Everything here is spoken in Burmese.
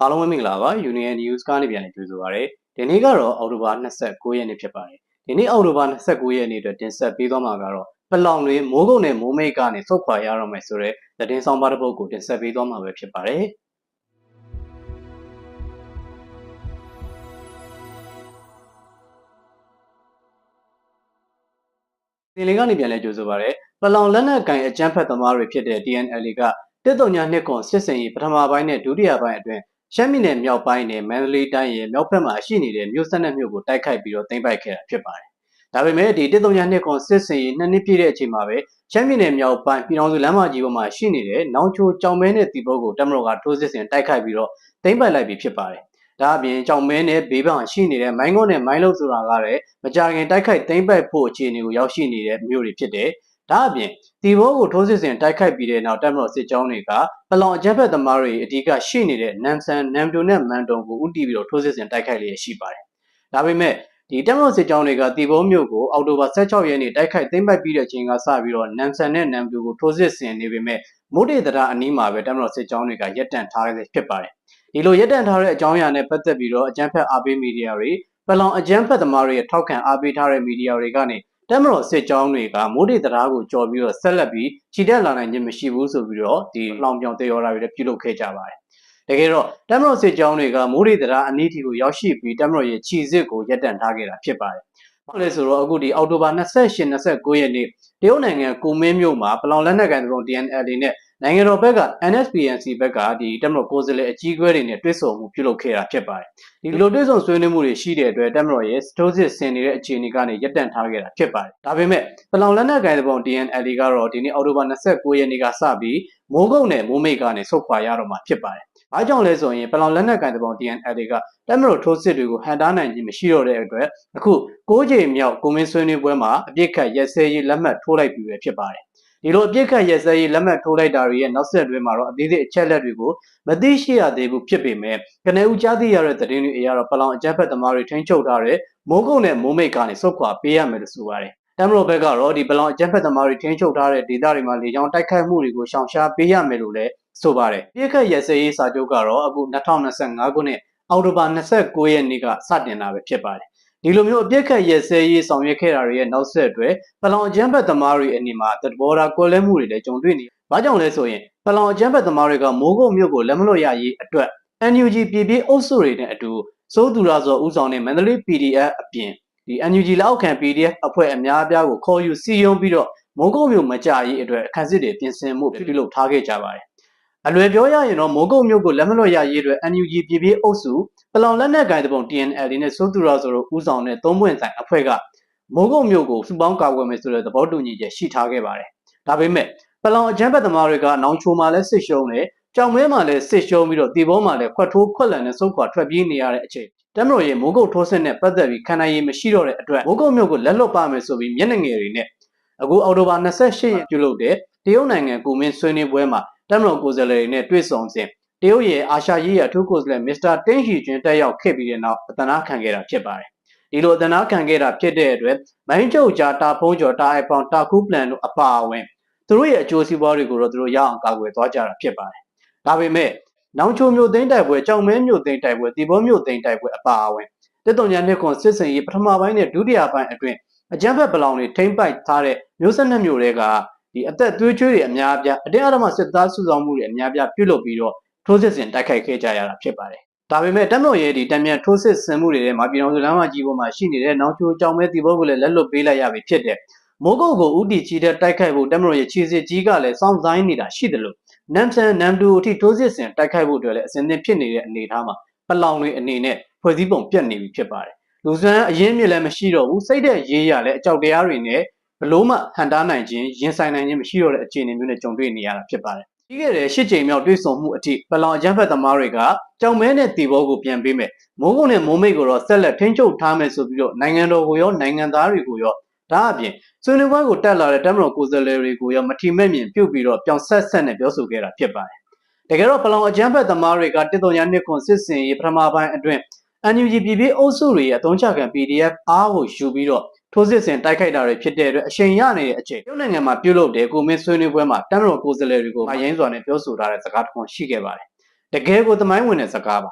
အားလုံးပဲမင်္ဂလာပါ Union News ကနေပြန်လည်ကြိုဆိုပါရစေဒီနေ့ကတော့အောက်တိုဘာ29ရက်နေ့ဖြစ်ပါတယ်ဒီနေ့အောက်တိုဘာ29ရက်နေ့အတွက်တင်ဆက်ပေးသွားမှာကတော့ပလောင်တွေမိုးကုတ်နဲ့မိုးမိတ်ကနေဆုတ်ခွာရတော့မယ်ဆိုတဲ့သတင်းဆောင်ပါတစ်ပုဒ်ကိုတင်ဆက်ပေးသွားမှာပဲဖြစ်ပါတယ်ဒီလင်ကနေပြန်လဲကြိုဆိုပါရစေပလောင်လက်နက်ကင်အကြမ်းဖက်သမားတွေဖြစ်တဲ့ TNL ကတစ်တုံညာနှစ်ခွန်စစ်စင်ရေးပထမပိုင်းနဲ့ဒုတိယပိုင်းအတွင်း ရှမ်းပြည်နယ်မြောက်ပိုင်းနဲ့မန္တလေးတိုင်းရဲ့မြောက်ဘက်မှာရှိနေတဲ့မြို့ဆက်နဲ့မြို့ကိုတိုက်ခိုက်ပြီးတော့သိမ်းပိုက်ခဲ့တာဖြစ်ပါတယ်။ဒါပေမဲ့ဒီတစ်တုံညာနှစ်ခွန်စစ်စင်ရေးနှစ်နှစ်ပြည့်တဲ့အချိန်မှာပဲရှမ်းပြည်နယ်မြောက်ပိုင်းပြည်တော်စုလမ်းမကြီးပေါ်မှာရှိနေတဲ့နောင်ချိုကြောင်မဲနဲ့တီပုတ်ကိုတမတော်ကထိုးစစ်ဆင်တိုက်ခိုက်ပြီးတော့သိမ်းပိုက်လိုက်ပြီးဖြစ်ပါတယ်။ဒါအပြင်ကြောင်မဲနဲ့ဘေးပန်းရှိနေတဲ့မိုင်းကုန်းနဲ့မိုင်းလုံးဆိုတာကလည်းမကြခင်တိုက်ခိုက်သိမ်းပိုက်ဖို့အခြေအနေကိုရောက်ရှိနေတဲ့မြို့တွေဖြစ်တယ်။ ဒါအပြင်တီဘောကိုထိုးစစ်ဆင်တိုက်ခိုက်ပြီးတဲ့နောက်တပ်မတော်စစ်ကြောင်းတွေကပလောင်အကြမ်းဖက်သမားတွေအဓိကရှိနေတဲ့နမ်ဆန်နမ်တိုနဲ့မန်တုံကိုဥတီပြီးတော့ထိုးစစ်ဆင်တိုက်ခိုက်လျက်ရှိပါတယ်။ဒါပေမဲ့ဒီတပ်မတော်စစ်ကြောင်းတွေကတီဘောမြို့ကိုအောက်တိုဘာ16ရက်နေ့တိုက်ခိုက်သိမ်းပိုက်ပြီးတဲ့အချိန်ကစပြီးတော့နမ်ဆန်နဲ့နမ်တိုကိုထိုးစစ်ဆင်နေပေမဲ့မိုးတေတရာအနီးမှာပဲတပ်မတော်စစ်ကြောင်းတွေကရပ်တန့်ထားရဖြစ်ပါတယ်။ဒီလိုရပ်တန့်ထားတဲ့အကြောင်းအရာနဲ့ပတ်သက်ပြီးတော့အကြမ်းဖက်အားပေးမီဒီယာတွေပလောင်အကြမ်းဖက်သမားတွေရဲ့ထောက်ခံအားပေးထားတဲ့မီဒီယာတွေကနေ တက်မတော်စစ်ကြောင်းတွေကမိုးဒေတရားကိုကြော်ပြီးတော့ဆက်လက်ပြီးခြိတက်လာနိုင်ခြင်းမရှိဘူးဆိုပြီးတော့ဒီလောင်ပြောင်တေရော်တာတွေလည်းပြုလုပ်ခဲ့ကြပါတယ်။တကယ်တော့တက်မတော်စစ်ကြောင်းတွေကမိုးဒေတရားအနည်းထီကိုရောက်ရှိပြီးတက်မတော်ရဲ့ခြိစစ်ကိုရပ်တန့်ထားခဲ့တာဖြစ်ပါတယ်။ဘာလဲဆိုတော့အခုဒီအောက်တိုဘာ28 29ရက်နေ့တရုတ်နိုင်ငံကိုမင်းမြို့မှာပလောင်လက်နက်ကိုင်တုံ DNL နဲ့နိုင်ငံတော်ဘက်က NSPNC ဘက်ကဒီတက်မတော်ကိုယ်စားလှယ်အကြီးအကဲတွေနဲ့တွေ့ဆုံမှုပြုလုပ်ခဲ့တာဖြစ်ပါတယ်။ဒီလိုတွေ့ဆုံဆွေးနွေးမှုတွေရှိတဲ့အတွက်တက်မတော်ရဲ့စတိုးစစ်ဆင်နေတဲ့အခြေအနေကနေရပ်တန့်ထားခဲ့တာဖြစ်ပါတယ်။ဒါပေမဲ့ပလောင်လက်နက်ကိုင်တဲ့ပုံ DNL ကတော့ဒီနေ့အောက်တိုဘာ29ရက်နေ့ကစပြီးမိုးကုတ်နဲ့မိုးမိတ်ကနေဆုတ်ခွာရတော့မှာဖြစ်ပါတယ်။ဘာကြောင့်လဲဆိုရင်ပလောင်လက်နက်ကိုင်တဲ့ပုံ DNL ကတက်မတော်ထိုးစစ်တွေကိုဟန်တားနိုင်ခြင်းမရှိတော့တဲ့အတွက်အခု၉ချိန်မြောက်ကွန်မင်းဆွေးနွေးပွဲမှာအပြစ်ခတ်ရက်စဲရေးလက်မှတ်ထိုးလိုက်ပြီပဲဖြစ်ပါတယ် ဒီလိုအပြစ်ခတ်ရက်စဲရေးလက်မှတ်ထိုးလိုက်တာတွေရဲ့နောက်ဆက်တွဲမှာတော့အသေးစိတ်အချက်လက်တွေကိုမသိရှိရသေးဘူးဖြစ်ပေမဲ့ကနေဦးကြားသိရတဲ့သတင်းတွေအရတော့ပလောင်အကြမ်းဖက်သမားတွေထိန်းချုပ်ထားတဲ့မိုးကုတ်နဲ့မိုးမိတ်ကနေစုတ်ခွာပေးရမယ်လို့ဆိုပါတယ်တမ်မရိုဘက်ကတော့ဒီပလောင်အကြမ်းဖက်သမားတွေထိန်းချုပ်ထားတဲ့ဒေသတွေမှာလေကြောင်းတိုက်ခိုက်မှုတွေကိုရှောင်ရှားပေးရမယ်လို့လည်းဆိုပါတယ်ပြည့်ခတ်ရစရေးစာချုပ်ကတော့အခု2025ခုနှစ်အောက်တိုဘာ29ရက်နေ့ကစတင်တာပဲဖြစ်ပါတယ် ဒီလိုမျိုးအပြစ်ခတ်ရဲစဲရေးဆောင်ရွက်ခဲ့တာတွေရဲ့နောက်ဆက်တွဲပလောင်အကြမ်းဖက်သမားတွေအနေမှာတဘောတာကွဲလဲမှုတွေလည်းကြုံတွေ့နေ။ဘာကြောင့်လဲဆိုရင်ပလောင်အကြမ်းဖက်သမားတွေကမိုးကုတ်မြို့ကိုလက်မလွတ်ရရေးအတွက် NUG ပြည်ပြည်အုပ်စုတွေနဲ့အတူစိုးသူရသောဦးဆောင်တဲ့မန္တလေး PDF အပြင်ဒီ NUG လက်အောက်ခံ PDF အဖွဲ့အများအပြားကိုခေါ်ယူစီယုံပြီးတော့မိုးကုတ်မြို့မကြရေးအတွက်အခန်းစစ်တွေပြင်ဆင်မှုပြုလုပ်ထားခဲ့ကြပါတယ်။ အလွယ်ပြောရရင်တော့မိုးကုတ်မြို့ကိုလက်မလွတ်ရရေးအတွက် NUG ပြည်ပြည်အုပ်စုပလောင်လက်နက်ကိုင်တပုံ TNL နဲ့စိုးသူရဆိုတော့ဦးဆောင်တဲ့သုံးပွင့်ဆိုင်အဖွဲ့ကမိုးကုတ်မြို့ကိုစုပေါင်းကာကွယ်မယ်ဆိုတဲ့သဘောတူညီချက်ရှိထားခဲ့ပါတယ်။ဒါပေမဲ့ပလောင်အကြမ်းဖက်သမားတွေကနောင်ချိုမှာလည်းစစ်ရှုံးတယ်ကြောင်မဲမှာလည်းစစ်ရှုံးပြီးတော့တီဘောမှာလည်းခွက်ထိုးခွက်လန်နဲ့စုပ်ခွာထွက်ပြေးနေရတဲ့အချိန်တမတော်ရဲ့မိုးကုတ်ထိုးစစ်နဲ့ပတ်သက်ပြီးခန္ဓာရည်မရှိတော့တဲ့အတွက်မိုးကုတ်မြို့ကိုလက်လွတ်ပါမယ်ဆိုပြီးမျက်နှာငယ်တွေနဲ့အခုအော်တိုဘာ28ရက်ပြုလုပ်တဲ့တရုတ်နိုင်ငံကူမင်းဆွေးနွေးပွဲမှာ တမတော်ကိုယ်စားလှယ်တွေနဲ့တွေ့ဆုံစဉ်တရုတ်ရဲ့အာရှရေးရာထူးကိုယ်စားလှယ်မစ္စတာတင်းဟီကျွန်းတက်ရောက်ခဲ့ပြီးတဲ့နောက်အသနာခံခဲ့တာဖြစ်ပါတယ်။ဒီလိုအသနာခံခဲ့တာဖြစ်တဲ့အတွက်မိုင်းကျုပ်ကြားတာဖုံးကျော်တာအိုက်ပေါင်တာကူးပလန်တို့အပါအဝင်သူတို့ရဲ့အကျိုးစီးပွားတွေကိုတော့သူတို့ရအောင်ကာကွယ်သွားကြတာဖြစ်ပါတယ်။ဒါပေမဲ့နောင်ချိုမျိုးသိန်းတိုက်ပွဲကြောင်မဲမျိုးသိန်းတိုက်ပွဲတီဘောမျိုးသိန်းတိုက်ပွဲအပါအဝင်တက်တုံညာနှစ်ခွန်စစ်စင်ရေးပထမပိုင်းနဲ့ဒုတိယပိုင်းအတွင်းအကြမ်းဖက်ပလောင်တွေထိမ့်ပိုက်ထားတဲ့မျိုးဆက်နှစ်မျိုးတွေက ဒီအသက်သွေးချွေးတွေအများအပြားအတင်းအဓမ္မစစ်သားစုဆောင်မှုတွေအများအပြားပြုလုပ်ပြီးတော့ထိုးစစ်ဆင်တိုက်ခိုက်ခဲ့ကြရတာဖြစ်ပါတယ်။ဒါပေမဲ့တက်မတော်ရဲ့ဒီတံမြန်ထိုးစစ်ဆင်မှုတွေထဲမှာပြည်တော်စုလမ်းမကြီးပေါ်မှာရှိနေတဲ့နောက်ချိုးကြောင်မဲတီဘောကိုလည်းလက်လွတ်ပေးလိုက်ရပြီဖြစ်တဲ့မိုးကုတ်ကိုဥတီချီတဲ့တိုက်ခိုက်ဖို့တက်မတော်ရဲ့ခြေစစ်ကြီးကလည်းစောင့်ဆိုင်နေတာရှိတယ်လို့နမ်ဆန်နမ်တူအထိထိုးစစ်ဆင်တိုက်ခိုက်ဖို့အတွက်လည်းအစဉ်သင့်ဖြစ်နေတဲ့အနေအထားမှာပလောင်တွေအနေနဲ့ဖွဲ့စည်းပုံပြတ်နေပြီဖြစ်ပါတယ်။လူစွမ်းအရင်းမြစ်လည်းမရှိတော့ဘူးစိတ်တဲ့ရေးရလည်းအကြောက်တရားတွေနဲ့ဘ လို့မှဟန်တားနိုင်ခြင်းရင်ဆိုင်နိုင်ခြင်းမရှိတော့တဲ့အခြေအနေမျိုးနဲ့ကြုံတွေ့နေရတာဖြစ်ပါတယ်ပြီးခဲ့တဲ့ရှစ်ကြိမ်မြောက်တွေ့ဆုံမှုအထိပလောင်အကြမ်းဖက်သမားတွေကကြောင်မဲနဲ့တီဘောကိုပြန်ပေးမယ်မိုးကုန်းနဲ့မိုးမိတ်ကိုတော့ဆက်လက်ထိန်းချုပ်ထားမယ်ဆိုပြီးတော့နိုင်ငံတော်ကိုရောနိုင်ငံသားတွေကိုရောဒါအပြင်ဆွေးနွေးပွဲကိုတက်လာတဲ့တမတော်ကိုယ်စားလှယ်တွေကိုရောမထီမဲ့မြင်ပြုတ်ပြီးတော့ပြောင်းဆက်ဆက်နဲ့ပြောဆိုခဲ့တာဖြစ်ပါတယ်တကယ်တော့ပလောင်အကြမ်းဖက်သမားတွေကတစ်တုံညာနှစ်ခွန်စစ်စင်ရေးပထမပိုင်းအတွင်း NUG ပြည်ပြည်အုပ်စုတွေရဲ့အသုံးချခံ PDF အားကိုယူပြီးတော့ ထိုးစစ်ဆင်တိုက်ခိုက်တာတွေဖြစ်တဲ့အတွက်အချိန်ရနေတဲ့အချိန်ပြုတ်နိုင်ငံမှာပြုတ်လုပ်တဲ့ကိုမင်းဆွေးနွေးပွဲမှာတမ်မတော်ကိုယ်စားလှယ်တွေကိုအရင်စွာနဲ့ပြောဆိုထားတဲ့စကားတစ်ခုရှိခဲ့ပါတယ်။တတကယ်ကိုသမိုင်းဝင်တဲ့စကားပါ